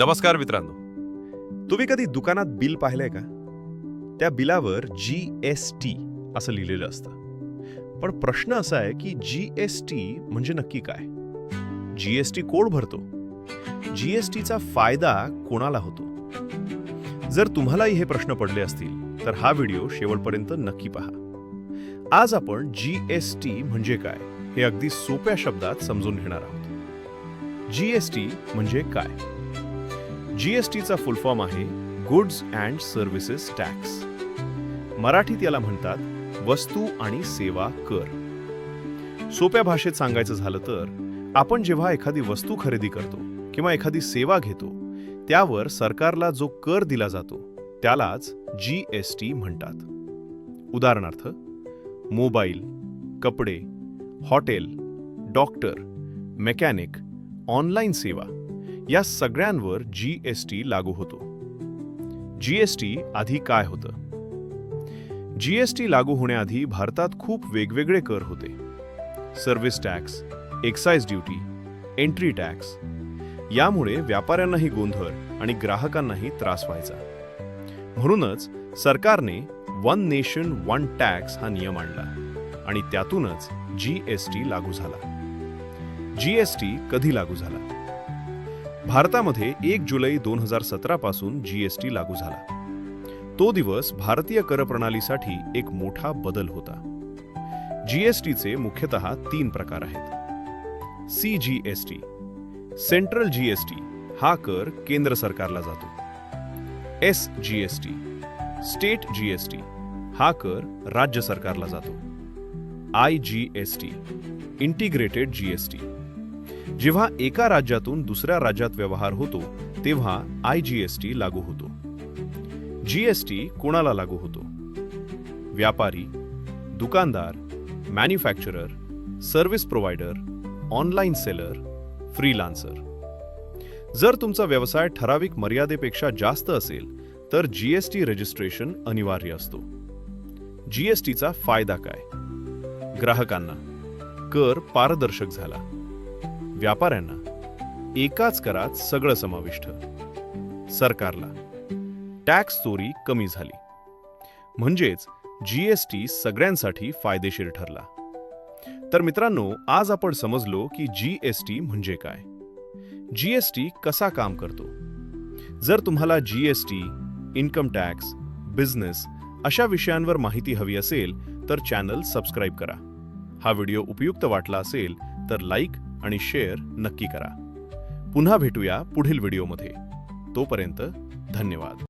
नमस्कार मित्रांनो. तुम्ही कधी दुकानात बिल पाहिलंय का? त्या बिलावर जी एस टी असं लिहिलेलं असतं. पण प्रश्न असा आहे की जी एस टी म्हणजे नक्की काय? जी एस टी कोण भरतो? जी एस टीचा फायदा कोणाला होतो? जर तुम्हालाही हे प्रश्न पडले असतील तर हा व्हिडिओ शेवटपर्यंत नक्की पहा. आज आपण जी एस टी म्हणजे काय हे अगदी सोप्या शब्दात समजून घेणार आहोत. जी एस टी म्हणजे काय? जीएसटीचा फुल फॉर्म आहे गुड्स अँड सर्व्हिसेस टॅक्स मराठीत याला म्हणतात वस्तू आणि सेवा कर. सोप्या भाषेत सांगायचं झालं तर आपण जेव्हा एखादी वस्तू खरेदी करतो किंवा एखादी सेवा घेतो त्यावर सरकारला जो कर दिला जातो त्यालाच जी एस टी म्हणतात. उदाहरणार्थ मोबाईल कपडे हॉटेल डॉक्टर मेकॅनिक ऑनलाईन सेवा या सगळ्यांवर जी एस टी लागू होतो. जी एस टी आधी काय होतं? जी एस टी लागू होण्याआधी भारतात खूप वेगवेगळे कर होते. Service tax excise duty entry tax यामुळे व्यापाऱ्यांनाही गोंधळ आणि ग्राहकांनाही त्रास व्हायचा. म्हणूनच सरकारने वन नेशन वन टॅक्स हा नियम आणला आणि त्यातूनच जी एस टी लागू झाला. जी एस टी कधी लागू झाला? भारतामध्ये एक जुलै दोन हजार सतरा पासून जीएसटी लागू झाला. तो दिवस भारतीय कर प्रणालीसाठी एक मोठा बदल होता. जीएसटीचे मुख्यतः तीन प्रकार आहेत. C G S T central GST हा कर केंद्र सरकारला जातो. S G S T state GST हा कर राज्य सरकारला जातो. I G S T integrated GST जेव्हा एका राज्यातून दुसऱ्या राज्यात व्यवहार होतो तेव्हा आय जी एस टी लागू होतो. जी एस टी कोणाला लागू होतो? व्यापारी दुकानदार manufacturer service provider online seller freelancer जर तुमचा व्यवसाय ठराविक मर्यादेपेक्षा जास्त असेल तर जीएसटी रजिस्ट्रेशन अनिवार्य असतो. जीएसटीचा फायदा काय? ग्राहकांना. कर पारदर्शक झाला. व्यापाऱ्यांना एकाच करात सगळं समाविष्ट. सरकारला टॅक्स चोरी कमी झाली. म्हणजेच जीएसटी सगळ्यांसाठी फायदेशीर ठरला. तर मित्रांनो आज आपण समजलो की जीएसटी म्हणजे काय. जीएसटी कसा काम करतो. जर तुम्हाला जीएसटी इन्कम टॅक्स बिझनेस अशा विषयांवर माहिती हवी असेल तर चॅनल सबस्क्राईब करा. हा व्हिडिओ उपयुक्त वाटला असेल तर लाईक आणि शेअर नक्की करा. पुन्हा भेटूया पुढील व्हिडिओमध्ये तोपर्यंत धन्यवाद.